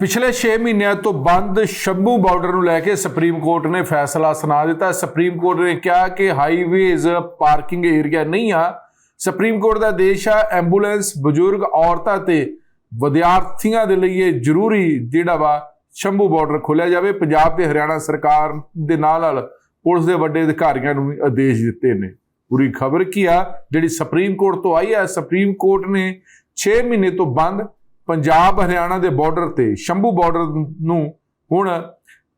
ਪਿਛਲੇ 6 ਮਹੀਨਿਆਂ ਤੋਂ ਬੰਦ ਸ਼ੰਭੂ ਬਾਰਡਰ ਨੂੰ ਲੈ ਕੇ ਸੁਪਰੀਮ ਕੋਰਟ ਨੇ ਫੈਸਲਾ ਸੁਣਾ ਦਿੱਤਾ। ਸੁਪਰੀਮ ਕੋਰਟ ਨੇ ਕਿਹਾ ਕਿ ਹਾਈਵੇਜ਼ ਪਾਰਕਿੰਗ ਏਰੀਆ ਨਹੀਂ ਆ। ਸੁਪਰੀਮ ਕੋਰਟ ਦਾ ਆਦੇਸ਼ ਆ, ਐਂਬੂਲੈਂਸ, ਬਜ਼ੁਰਗ, ਔਰਤਾਂ ਤੇ ਵਿਦਿਆਰਥੀਆਂ ਦੇ ਲਈ ਇਹ ਜ਼ਰੂਰੀ ਜਿਹੜਾ ਵਾ ਸ਼ੰਭੂ ਬਾਰਡਰ ਖੋਲਿਆ ਜਾਵੇ। ਪੰਜਾਬ ਤੇ ਹਰਿਆਣਾ ਸਰਕਾਰ ਦੇ ਨਾਲ ਨਾਲ ਪੁਲਿਸ ਦੇ ਵੱਡੇ ਅਧਿਕਾਰੀਆਂ ਨੂੰ ਵੀ ਆਦੇਸ਼ ਦਿੱਤੇ ਨੇ। ਪੂਰੀ ਖਬਰ ਕੀ ਆ? ਜਿਹੜੀ ਸੁਪਰੀਮ ਕੋਰਟ ਤੋਂ ਆਈ ਆ, ਸੁਪਰੀਮ ਕੋਰਟ ਨੇ 6 ਮਹੀਨੇ ਤੋਂ ਬੰਦ ਪੰਜਾਬ, ਹਰਿਆਣਾ ਦੇ ਬਾਰਡਰ ਤੇ, ਸ਼ੰਭੂ ਬਾਰਡਰ ਨੂੰ ਹੁਣ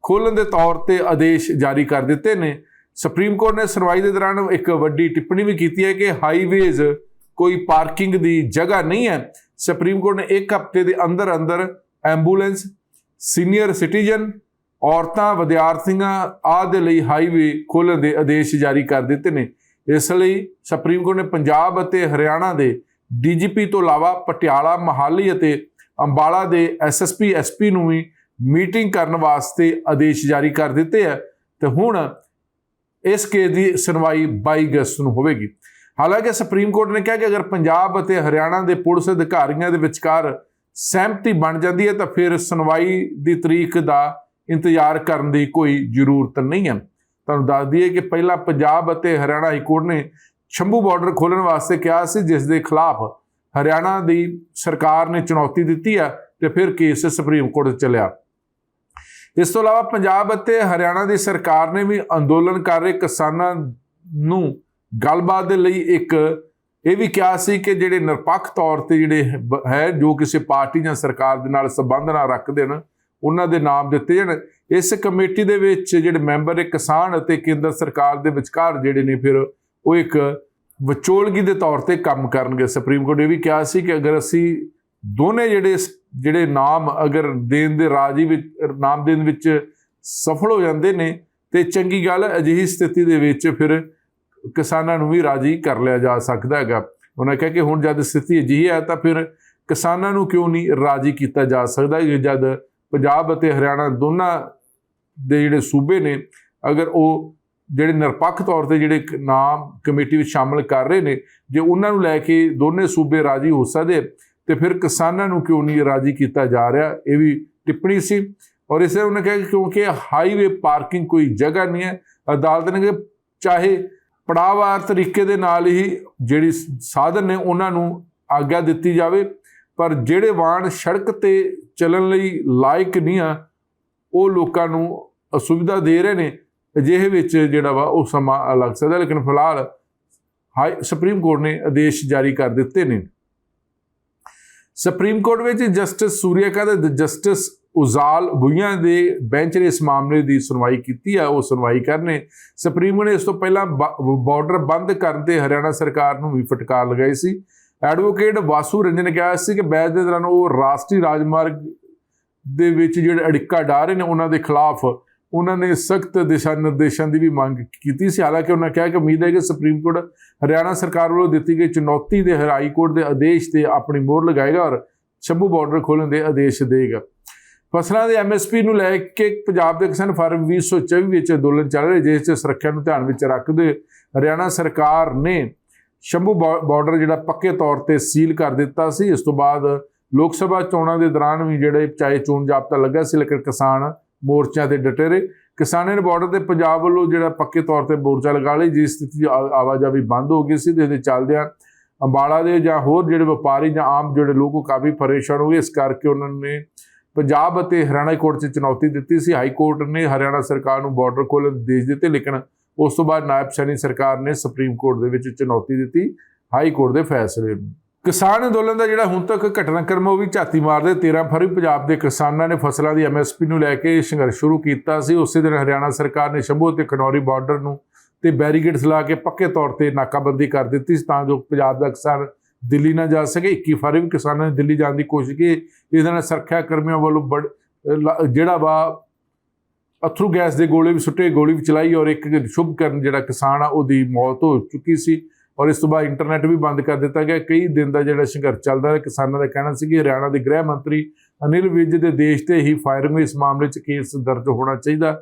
ਖੋਲਣ ਦੇ ਤੌਰ ਤੇ ਆਦੇਸ਼ ਜਾਰੀ ਕਰ ਦਿੱਤੇ ਨੇ। ਸੁਪਰੀਮ ਕੋਰਟ ਨੇ ਸੁਣਵਾਈ ਦੇ ਦੌਰਾਨ ਇੱਕ ਵੱਡੀ ਟਿੱਪਣੀ ਵੀ ਕੀਤੀ ਹੈ ਕਿ ਹਾਈਵੇਜ਼ ਕੋਈ ਪਾਰਕਿੰਗ ਦੀ ਜਗ੍ਹਾ ਨਹੀਂ ਹੈ। ਸੁਪਰੀਮ ਕੋਰਟ ਨੇ ਇੱਕ ਹਫ਼ਤੇ ਦੇ ਅੰਦਰ ਅੰਦਰ ਐਂਬੂਲੈਂਸ ਸੀਨੀਅਰ ਸਿਟੀਜ਼ਨ ਔਰਤਾਂ, ਵਿਦਿਆਰਥੀਆਂ ਆਦਿ ਲਈ ਹਾਈਵੇ ਖੋਲ੍ਹਣ ਦੇ ਆਦੇਸ਼ ਜਾਰੀ ਕਰ ਦਿੱਤੇ ਨੇ। ਇਸ ਲਈ ਸੁਪਰੀਮ ਕੋਰਟ ਨੇ ਪੰਜਾਬ ਅਤੇ ਹਰਿਆਣਾ ਦੇ ਡੀਜੀਪੀ ਤੋਂ ਇਲਾਵਾ ਪਟਿਆਲਾ, ਮਹਾਲੀ ਅਤੇ ਅੰਬਾਲਾ ਦੇ ਐਸਐਸਪੀ ਐਸਪੀ ਨੂੰ ਵੀ ਮੀਟਿੰਗ ਕਰਨ ਵਾਸਤੇ ਆਦੇਸ਼ ਜਾਰੀ ਕਰ ਦਿੱਤੇ ਹੈ ਤੇ ਹੁਣ ਇਸ ਕੇਸ ਦੀ ਸੁਣਵਾਈ 22 ਅਗਸਤ ਨੂੰ ਹੋਵੇਗੀ। ਹਾਲਾਂਕਿ ਸੁਪਰੀਮ ਕੋਰਟ ਨੇ ਕਿਹਾ ਕਿ ਅਗਰ ਪੰਜਾਬ ਅਤੇ ਹਰਿਆਣਾ ਦੇ ਪੁਲਿਸ ਅਧਿਕਾਰੀਆਂ ਦੇ ਵਿਚਕਾਰ ਸਹਿਮਤੀ ਬਣ ਜਾਂਦੀ ਹੈ ਤਾਂ ਫਿਰ ਸੁਣਵਾਈ ਦੀ ਤਰੀਕ ਦਾ ਇੰਤਜ਼ਾਰ ਕਰਨ ਦੀ ਕੋਈ ਜ਼ਰੂਰਤ ਨਹੀਂ ਹੈ। ਤੁਹਾਨੂੰ ਦੱਸ ਦਈਏ ਕਿ ਪਹਿਲਾਂ ਪੰਜਾਬ ਅਤੇ ਹਰਿਆਣਾ ਹਾਈ ਕੋਰਟ ਨੇ ਸ਼ੰਭੂ ਬਾਰਡਰ ਖੋਲਣ ਵਾਸਤੇ ਕਿਹਾ ਸੀ, ਜਿਸ ਦੇ ਖਿਲਾਫ ਹਰਿਆਣਾ ਦੀ ਸਰਕਾਰ ਨੇ ਚੁਣੌਤੀ ਦਿੱਤੀ ਹੈ ਤੇ ਫਿਰ ਕੇਸ ਸੁਪਰੀਮ ਕੋਰਟ 'ਚ ਚੱਲਿਆ। ਇਸ ਤੋਂ ਇਲਾਵਾ ਪੰਜਾਬ ਅਤੇ ਹਰਿਆਣਾ ਦੀ ਸਰਕਾਰ ਨੇ ਵੀ ਅੰਦੋਲਨ ਕਰ ਰਹੇ ਕਿਸਾਨਾਂ ਨੂੰ ਗੱਲਬਾਤ ਦੇ ਲਈ ਇੱਕ ਇਹ ਵੀ ਕਿਹਾ ਸੀ ਕਿ ਜਿਹੜੇ ਨਿਰਪੱਖ ਤੌਰ ਤੇ ਜਿਹੜੇ ਹੈ, ਜੋ ਕਿਸੇ ਪਾਰਟੀ ਜਾਂ ਸਰਕਾਰ ਦੇ ਨਾਲ ਸੰਬੰਧ ਨਾ ਰੱਖਦੇ ਨੇ ਉਹਨਾਂ ਦੇ ਨਾਮ ਦਿੱਤੇ ਜਾਣ। ਇਸ ਕਮੇਟੀ ਦੇ ਵਿੱਚ ਜਿਹੜੇ ਮੈਂਬਰ ਹੈ ਕਿਸਾਨ ਅਤੇ ਕੇਂਦਰ ਸਰਕਾਰ ਦੇ ਵਿਚਕਾਰ ਜਿਹੜੇ ਨੇ ਫਿਰ ਉਹ ਇੱਕ ਵਿਚੋਲਗੀ ਦੇ ਤੌਰ ਤੇ ਕੰਮ ਕਰਨਗੇ। ਸੁਪਰੀਮ ਕੋਰਟ ਨੇ ਵੀ ਕਿਹਾ ਸੀ ਕਿ ਅਗਰ ਅਸੀਂ ਦੋਨੇ ਜਿਹੜੇ ਜਿਹੜੇ ਨਾਮ ਅਗਰ ਦੇਣ ਦੇ ਰਾਜੀ ਵਿੱਚ, ਨਾਮ ਦੇਣ ਵਿੱਚ ਸਫਲ ਹੋ ਜਾਂਦੇ ਨੇ, ਤੇ ਚੰਗੀ ਗੱਲ ਅਜਿਹੀ ਸਥਿਤੀ ਦੇ ਵਿੱਚ ਫਿਰ ਕਿਸਾਨਾਂ ਨੂੰ ਵੀ ਰਾਜੀ ਕਰ ਲਿਆ ਜਾ ਸਕਦਾ ਹੈਗਾ। ਉਹਨਾਂ ਕਿਹਾ ਕਿ ਹੁਣ ਜਦ ਸਥਿਤੀ ਅਜਿਹੀ ਹੈ ਤਾਂ ਫਿਰ ਕਿਸਾਨਾਂ ਨੂੰ ਕਿਉਂ ਨਹੀਂ ਰਾਜੀ ਕੀਤਾ ਜਾ ਸਕਦਾ ਜਦ ਪੰਜਾਬ ਅਤੇ ਹਰਿਆਣਾ ਦੋਨਾਂ ਦੇ ਜਿਹੜੇ ਸੂਬੇ ਨੇ, ਅਗਰ ਉਹ ਜਿਹੜੇ ਨਿਰਪੱਖ ਤੌਰ ਤੇ ਜਿਹੜੇ ਨਾਮ ਕਮੇਟੀ ਵਿੱਚ ਸ਼ਾਮਲ ਕਰ ਰਹੇ ਨੇ, ਜੇ ਉਹਨਾਂ ਨੂੰ ਲੈ ਕੇ ਦੋਨੇ ਸੂਬੇ ਰਾਜੀ ਹੋ ਸਕਦੇ, ਤੇ ਫਿਰ ਕਿਸਾਨਾਂ ਨੂੰ ਕਿਉਂ ਨਹੀਂ ਰਾਜੀ ਕੀਤਾ ਜਾ ਰਿਹਾ, ਇਹ ਵੀ ਟਿੱਪਣੀ ਸੀ। ਔਰ ਇਸੇ ਉਹਨੇ ਕਿਹਾ ਕਿਉਂਕਿ ਹਾਈਵੇ ਪਾਰਕਿੰਗ ਕੋਈ ਜਗ੍ਹਾ ਨਹੀਂ ਹੈ, ਅਦਾਲਤ ਨੇ ਕਿ ਚਾਹੇ ਪੜਾਵਾਰ ਤਰੀਕੇ ਦੇ ਨਾਲ ਹੀ ਜਿਹੜੀ ਸਾਧਨ ਨੇ ਉਹਨਾਂ ਨੂੰ ਆਗਿਆ ਦਿੱਤੀ ਜਾਵੇ, ਪਰ ਜਿਹੜੇ ਵਾਹਨ ਸੜਕ ਤੇ ਚੱਲਣ ਲਈ ਲਾਇਕ ਨਹੀਂ ਆ, ਉਹ ਲੋਕਾਂ ਨੂੰ ਅਸੁਵਿਧਾ ਦੇ ਰਹੇ ਨੇ। ਅਜਿਹੇ ਵਿੱਚ ਜਿਹੜਾ ਵਾ ਉਹ ਸਮਾਂ ਲੱਗ ਸਕਦਾ, ਲੇਕਿਨ ਫਿਲਹਾਲ ਹਾਈ, ਸੁਪਰੀਮ ਕੋਰਟ ਨੇ ਆਦੇਸ਼ ਜਾਰੀ ਕਰ ਦਿੱਤੇ ਨੇ। ਸੁਪਰੀਮ ਕੋਰਟ ਵਿੱਚ ਜਸਟਿਸ ਸੂਰਿਆਕਾ ਤੇ ਜਸਟਿਸ ਉਜ਼ਾਲ ਭੁਈਆਂ ਦੇ ਬੈਂਚ ਨੇ ਇਸ ਮਾਮਲੇ ਦੀ ਸੁਣਵਾਈ ਕੀਤੀ ਆ, ਉਹ ਸੁਣਵਾਈ ਕਰਨੇ। ਸੁਪਰੀਮ ਕੋਰਟ ਨੇ ਇਸ ਤੋਂ ਪਹਿਲਾਂ ਬਾਰਡਰ ਬੰਦ ਕਰਨ ਤੇ ਹਰਿਆਣਾ ਸਰਕਾਰ ਨੂੰ ਵੀ ਫਟਕਾਰ ਲਗਾਈ ਸੀ। ਐਡਵੋਕੇਟ ਵਾਸੂ ਰੰਜਨ ਨੇ ਕਿਹਾ ਸੀ ਕਿ ਬੈਂਚ ਦੇ ਦੌਰਾਨ ਉਹ ਰਾਸ਼ਟਰੀ ਰਾਜਮਾਰਗ ਦੇ ਵਿੱਚ ਜਿਹੜੇ ਅੜਿੱਕਾ ਡਾ ਰਹੇ ਨੇ, ਉਹਨਾਂ ਦੇ ਖਿਲਾਫ ਉਹਨਾਂ ਨੇ ਸਖਤ ਦਿਸ਼ਾ ਨਿਰਦੇਸ਼ਾਂ ਦੀ ਵੀ ਮੰਗ ਕੀਤੀ ਸੀ। ਹਾਲਾਂਕਿ ਉਹਨਾਂ ਕਿਹਾ ਕਿ ਉਮੀਦ ਹੈ ਕਿ ਸੁਪਰੀਮ ਕੋਰਟ ਹਰਿਆਣਾ ਸਰਕਾਰ ਵੱਲੋਂ ਦਿੱਤੀ ਗਈ ਚੁਣੌਤੀ ਦੇ ਹਾਈ ਕੋਰਟ ਦੇ ਆਦੇਸ਼ ਤੇ ਆਪਣੀ ਮੋਹਰ ਲਗਾਏਗਾ ਔਰ ਸ਼ੰਭੂ ਬਾਰਡਰ ਖੋਲ੍ਹਣ ਦੇ ਆਦੇਸ਼ ਦੇਗਾ ਫਸਲਾਂ ਦੇ ਐਮਐਸਪੀ ਨੂੰ ਲੈ ਕੇ ਪੰਜਾਬ ਦੇ ਕਿਸਾਨ ਫਾਰਮ 2024 ਵਿੱਚ ਅੰਦੋਲਨ ਚੱਲ ਰਿਹਾ ਜਿਸ 'ਚ ਸੁਰੱਖਿਆ ਨੂੰ ਧਿਆਨ ਵਿੱਚ ਰੱਖਦੇ ਹਰਿਆਣਾ ਸਰਕਾਰ ਨੇ ਸ਼ੰਭੂ ਬਾ- ਬਾਰਡਰ ਜਿਹੜਾ ਪੱਕੇ ਤੌਰ ਤੇ ਸੀਲ ਕਰ ਦਿੱਤਾ ਸੀ। ਇਸ ਤੋਂ ਬਾਅਦ ਲੋਕ ਸਭਾ ਚੋਣਾਂ ਦੇ ਦੌਰਾਨ ਵੀ ਜਿਹੜੇ ਚਾਹੇ ਚੋਣ ਜਾਬਤਾ ਲੱਗਾ ਸੀ, ਲੇਕਿਨ ਕਿਸਾਨ ਮੋਰਚਿਆਂ ਤੇ ਡਟੇ ਰਹੇ ਕਿਸਾਨਾਂ ਨੇ ਬਾਰਡਰ ਤੇ ਪੰਜਾਬ ਵੱਲੋਂ ਜਿਹੜਾ ਪੱਕੇ ਤੌਰ ਤੇ ਮੋਰਚਾ ਲਗਾ ਲਈ, ਜਿਸ ਸਥਿਤੀ 'ਚ ਆ- ਆਵਾਜਾਈ ਬੰਦ ਹੋ ਗਈ ਸੀ ਤੇ ਇਹਦੇ ਚੱਲਦਿਆਂ ਅੰਬਾਲਾ ਦੇ ਜਾਂ ਹੋਰ ਜਿਹੜੇ ਵਪਾਰੀ ਜਾਂ ਆਮ ਜਿਹੜੇ ਲੋਕ ਉਹ ਕਾਫੀ ਪਰੇਸ਼ਾਨ ਹੋ ਗਏ। ਇਸ ਕਰਕੇ ਉਹਨਾਂ ਨੇ ਪੰਜਾਬ ਅਤੇ ਹਰਿਆਣਾ ਕੋਰਟ 'ਚ ਚੁਣੌਤੀ ਦਿੱਤੀ ਸੀ। ਹਾਈ ਕੋਰਟ ਨੇ ਹਰਿਆਣਾ ਸਰਕਾਰ ਨੂੰ ਬਾਰਡਰ ਖੋਲ੍ਹਣ ਦੇ ਆਦੇਸ਼ ਦਿੱਤੇ, ਲੇਕਿਨ ਉਸ ਤੋਂ ਬਾਅਦ ਨਾਇਬ ਸੈਣੀ ਸਰਕਾਰ ਨੇ ਸੁਪਰੀਮ ਕੋਰਟ ਦੇ ਵਿੱਚ ਚੁਣੌਤੀ ਦਿੱਤੀ। ਹਾਈ ਕੋਰਟ ਦੇ ਫੈਸਲੇ ਨੂੰ ਕਿਸਾਨ ਅੰਦੋਲਨ ਦਾ ਜਿਹੜਾ ਹੁਣ ਤੱਕ ਘਟਨਾਕ੍ਰਮ ਉਹ ਵੀ ਝਾਤੀ ਮਾਰਦੇ 13 ਫਰਵਰੀ ਪੰਜਾਬ ਦੇ ਕਿਸਾਨਾਂ ਨੇ ਫਸਲਾਂ ਦੀ ਐਮਐਸਪੀ ਨੂੰ ਲੈ ਕੇ ਸੰਘਰਸ਼ ਸ਼ੁਰੂ ਕੀਤਾ ਸੀ। ਉਸੇ ਦਿਨ ਹਰਿਆਣਾ ਸਰਕਾਰ ਨੇ ਸ਼ੰਭੂ ਤੇ ਖਨੌਰੀ ਬਾਰਡਰ ਨੂੰ ਤੇ ਬੈਰੀਗੇਡਸ ਲਾ ਕੇ ਪੱਕੇ ਤੌਰ ਤੇ ਨਾਕਾਬੰਦੀ ਕਰ ਦਿੱਤੀ ਸੀ ਤਾਂ ਜੋ ਪੰਜਾਬ ਦਾ ਕਿਸਾਨ ਦਿੱਲੀ ਨਾ ਜਾ ਸਕੇ। 21 ਫਰਵਰੀ ਕਿਸਾਨਾਂ ਨੇ ਦਿੱਲੀ ਜਾਣ ਦੀ ਕੋਸ਼ਿਸ਼ ਕੀਤੀ। ਇਹਦੇ ਨਾਲ ਸੁਰੱਖਿਆ ਕਰਮੀਆਂ ਵੱਲੋਂ ਬੜ ਲ- ਜਿਹੜਾ ਵਾ ਅਥਰੂ ਗੈਸ ਦੇ ਗੋਲੇ ਵੀ ਸੁੱਟੇ, ਗੋਲੀ ਵੀ ਚਲਾਈ ਔਰ ਇੱਕ ਸ਼ੁਭ ਕਰਨ ਜਿਹੜਾ ਕਿਸਾਨ ਆ, ਉਹਦੀ ਮੌਤ ਹੋ ਚੁੱਕੀ ਸੀ। ਔਰ ਇਸ ਤੋਂ ਬਾਅਦ ਇੰਟਰਨੈਟ ਵੀ ਬੰਦ ਕਰ ਦਿੱਤਾ ਗਿਆ। ਕਈ ਦਿਨ ਦਾ ਜਿਹੜਾ ਸੰਘਰਸ਼ ਚੱਲਦਾ ਰਿਹਾ। ਕਿਸਾਨਾਂ ਦਾ ਕਹਿਣਾ ਸੀ ਕਿ ਹਰਿਆਣਾ ਦੇ ਗ੍ਰਹਿ ਮੰਤਰੀ ਅਨਿਲ ਵਿਜ ਦੇ ਦੇਸ਼ ਤੇ ਹੀ ਫਾਇਰਿੰਗ ਇਸ ਮਾਮਲੇ 'ਚ ਕੇਸ ਦਰਜ ਹੋਣਾ ਚਾਹੀਦਾ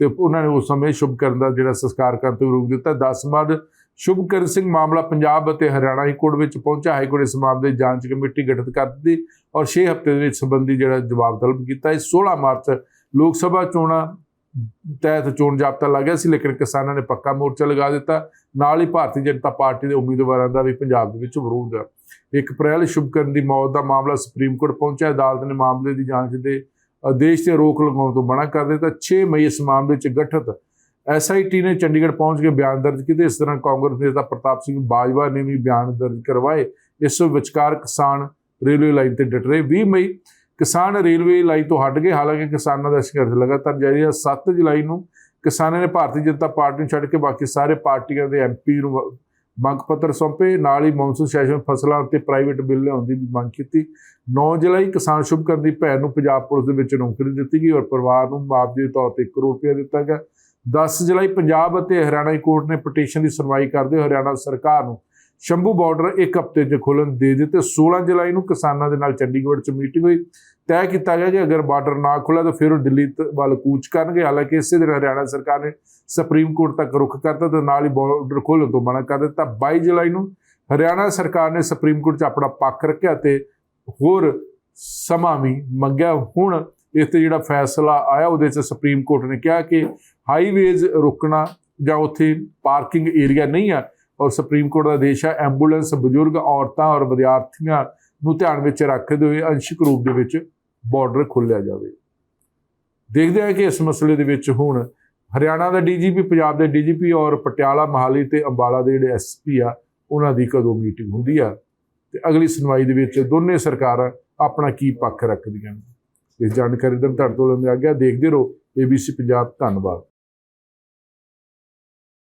ਤੇ ਉਹਨਾਂ ਨੇ ਉਸ ਸਮੇਂ ਸ਼ੁਭਕਰਨ ਦਾ ਜਿਹੜਾ ਸੰਸਕਾਰ ਕਰਨ ਤੋਂ ਰੋਕ ਦਿੱਤਾ। 10 ਮਾਰਚ ਸ਼ੁਭਕਰਨ ਸਿੰਘ ਮਾਮਲਾ ਪੰਜਾਬ ਅਤੇ ਹਰਿਆਣਾ ਹਾਈ ਕੋਰਟ ਵਿੱਚ ਪਹੁੰਚਾ। ਹਾਈ ਕੋਰਟ ਇਸ ਮਾਮਲੇ ਦੀ ਜਾਂਚ ਕਮੇਟੀ ਗਠਿਤ ਕਰ ਦਿੱਤੀ ਔਰ 6 ਹਫ਼ਤੇ ਦੇ ਵਿੱਚ ਸੰਬੰਧੀ ਜਿਹੜਾ ਜਵਾਬ ਤਲਬ ਕੀਤਾ। ਹੈ 16 ਮਾਰਚ ਲੋਕ ਸਭਾ ਚੋਣਾਂ ਤਹਿਤ ਚੋਣ ਜਾਬਤਾ ਲੱਗਿਆ ਸੀ, ਲੇਕਿਨ ਕਿਸਾਨਾਂ ਨੇ ਪੱਕਾ ਮੋਰਚਾ ਲਗਾ ਦਿੱਤਾ। ਨਾਲ ਹੀ ਭਾਰਤੀ ਜਨਤਾ ਪਾਰਟੀ ਦੇ ਉਮੀਦਵਾਰਾਂ ਦਾ ਵੀ ਪੰਜਾਬ ਦੇ ਵਿੱਚ ਵਿਰੋਧ ਹੈ ਇੱਕ ਅਪ੍ਰੈਲ ਸ਼ੁਭਕਰਨ ਦੀ ਮੌਤ ਦਾ ਮਾਮਲਾ ਸੁਪਰੀਮ ਕੋਰਟ ਪਹੁੰਚਿਆ। ਅਦਾਲਤ ਨੇ ਮਾਮਲੇ ਦੀ ਜਾਂਚ ਦੇ ਆਦੇਸ਼ ਤੇ ਰੋਕ ਲਗਾਉਣ ਤੋਂ ਮਨਾ ਕਰ ਦਿੱਤਾ। 6 ਮਈ ਇਸ ਮਾਮਲੇ 'ਚ ਗਠਿਤ ਐਸਆਈਟੀ ਨੇ ਚੰਡੀਗੜ੍ਹ ਪਹੁੰਚ ਕੇ ਬਿਆਨ ਦਰਜ ਕੀਤੇ। ਇਸ ਤਰ੍ਹਾਂ ਕਾਂਗਰਸ ਨੇਤਾ ਪ੍ਰਤਾਪ ਸਿੰਘ ਬਾਜਵਾ ਨੇ ਵੀ ਬਿਆਨ ਦਰਜ ਕਰਵਾਏ। ਇਸ ਵਿਚਕਾਰ ਕਿਸਾਨ ਰੇਲਵੇ ਲਾਈਨ ਤੇ ਡਟ ਰਹੇ। 20 ਮਈ ਕਿਸਾਨ ਰੇਲਵੇ ਲਾਈਨ ਤੋਂ ਹਟ ਗਏ। ਹਾਲਾਂਕਿ ਕਿਸਾਨਾਂ ਦਾ ਸੰਘਰਸ਼ ਲਗਾਤਾਰ ਜਾਰੀ ਹੈ 7 ਜੁਲਾਈ ਨੂੰ ਕਿਸਾਨਾਂ ਨੇ ਭਾਰਤੀ ਜਨਤਾ ਪਾਰਟੀ ਨੂੰ ਛੱਡ ਕੇ ਬਾਕੀ ਸਾਰੇ ਪਾਰਟੀਆਂ ਦੇ ਐਮਪੀ ਨੂੰ ਵ- ਮੰਗ ਪੱਤਰ ਸੌਂਪੇ। ਨਾਲ ਹੀ ਮੌਨਸੂਨ ਸੈਸ਼ਨ ਫਸਲਾਂ ਤੇ ਪ੍ਰਾਈਵੇਟ ਬਿੱਲ ਲਿਆਉਣ ਦੀ ਮੰਗ ਕੀਤੀ। 9 ਜੁਲਾਈ ਕਿਸਾਨ ਸ਼ੁਭਕਰਨ ਦੀ ਭੈਣ ਨੂੰ ਪੰਜਾਬ ਪੁਲਿਸ ਦੇ ਵਿੱਚ ਨੌਕਰੀ ਦਿੱਤੀ ਗਈ ਔਰ ਪਰਿਵਾਰ ਨੂੰ ਮੁਆਵਜ਼ੇ ਦੇ ਤੌਰ ਤੇ 1 ਕਰੋੜ ਰੁਪਏ ਦਿੱਤਾ ਗਿਆ। 10 ਜੁਲਾਈ ਪੰਜਾਬ ਅਤੇ ਹਰਿਆਣਾ ਕੋਰਟ ਨੇ ਪਟੀਸ਼ਨ ਦੀ ਸੁਣਵਾਈ ਕਰਦੇ ਹੋਏ ਹਰਿਆਣਾ ਸਰਕਾਰ ਨੂੰ ਸ਼ੰਭੂ ਬਾਰਡਰ ਇੱਕ ਹਫ਼ਤੇ 'ਚ ਖੋਲ੍ਹਣ ਦੇ ਦਿੱਤੇ। 16 ਜੁਲਾਈ ਨੂੰ ਕਿਸਾਨਾਂ ਦੇ ਨਾਲ ਚੰਡੀਗੜ੍ਹ 'ਚ ਮੀਟਿੰਗ ਹੋਈ। ਤੈਅ ਕੀਤਾ ਗਿਆ ਕਿ ਅਗਰ ਬਾਰਡਰ ਨਾ ਖੁੱਲਾ ਤਾਂ ਫਿਰ ਉਹ ਦਿੱਲੀ ਤ- ਵੱਲ ਕੂਚ ਕਰਨਗੇ। ਹਾਲਾਂਕਿ ਇਸੇ ਦਿਨ ਹਰਿਆਣਾ ਸਰਕਾਰ ਨੇ ਸੁਪਰੀਮ ਕੋਰਟ ਤੱਕ ਰੁਖ ਕਰਤਾ ਤੇ ਨਾਲ ਹੀ ਬਾਰਡਰ ਖੋਲ੍ਹਣ ਤੋਂ ਮਨਾ ਕਰ ਦਿੱਤਾ। 22 ਜੁਲਾਈ ਨੂੰ ਹਰਿਆਣਾ ਸਰਕਾਰ ਨੇ ਸੁਪਰੀਮ ਕੋਰਟ 'ਚ ਆਪਣਾ ਪੱਖ ਰੱਖਿਆ ਤੇ ਹੋਰ ਸਮਾਂ ਵੀ ਮੰਗਿਆ। ਹੁਣ ਇਸ ਤੇ ਜਿਹੜਾ ਫੈਸਲਾ ਆਇਆ ਉਹਦੇ 'ਚ ਸੁਪਰੀਮ ਕੋਰਟ ਨੇ ਕਿਹਾ ਕਿ ਹਾਈਵੇਜ਼ ਰੁਕਣਾ ਜਾਂ ਉੱਥੇ ਪਾਰਕਿੰਗ ਏਰੀਆ ਨਹੀਂ ਆ ਔਰ ਸੁਪਰੀਮ ਕੋਰਟ ਦਾ ਆਦੇਸ਼ ਹੈ, ਐਂਬੂਲੈਂਸ ਬਜ਼ੁਰਗ ਔਰਤਾਂ ਔਰ ਵਿਦਿਆਰਥੀਆਂ ਨੂੰ ਧਿਆਨ ਵਿੱਚ ਰੱਖਦੇ ਹੋਏ ਅੰਸ਼ਿਕ ਰੂਪ ਦੇ ਵਿੱਚ ਬਾਰਡਰ ਖੋਲ੍ਹਿਆ ਜਾਵੇ। ਦੇਖਦੇ ਹਾਂ ਕਿ ਇਸ ਮਸਲੇ ਦੇ ਵਿੱਚ ਹੁਣ ਹਰਿਆਣਾ ਦਾ ਡੀਜੀਪੀ, ਪੰਜਾਬ ਦੇ ਡੀਜੀਪੀ ਔਰ ਪਟਿਆਲਾ, ਮਹਾਲੀ ਤੇ ਅੰਬਾਲਾ ਦੇ ਜਿਹੜੇ ਐਸਪੀ ਆ, ਉਹਨਾਂ ਦੀ ਕਦੋਂ ਮੀਟਿੰਗ ਹੁੰਦੀ ਆ ਤੇ ਅਗਲੀ ਸੁਣਵਾਈ ਦੇ ਵਿੱਚ ਦੋਨੇ ਸਰਕਾਰਾਂ ਆਪਣਾ ਕੀ ਪੱਖ ਰੱਖਦੀਆਂ ਨੇ। ਇਸ ਜਾਣਕਾਰੀ ਦਾ ਤੁਹਾਡੇ ਤੋਂ ਲੈਂਦੇ ਆ ਗਿਆ ਦੇਖਦੇ ਰਹੋ। ABC ਪੰਜਾਬ, ਧੰਨਵਾਦ।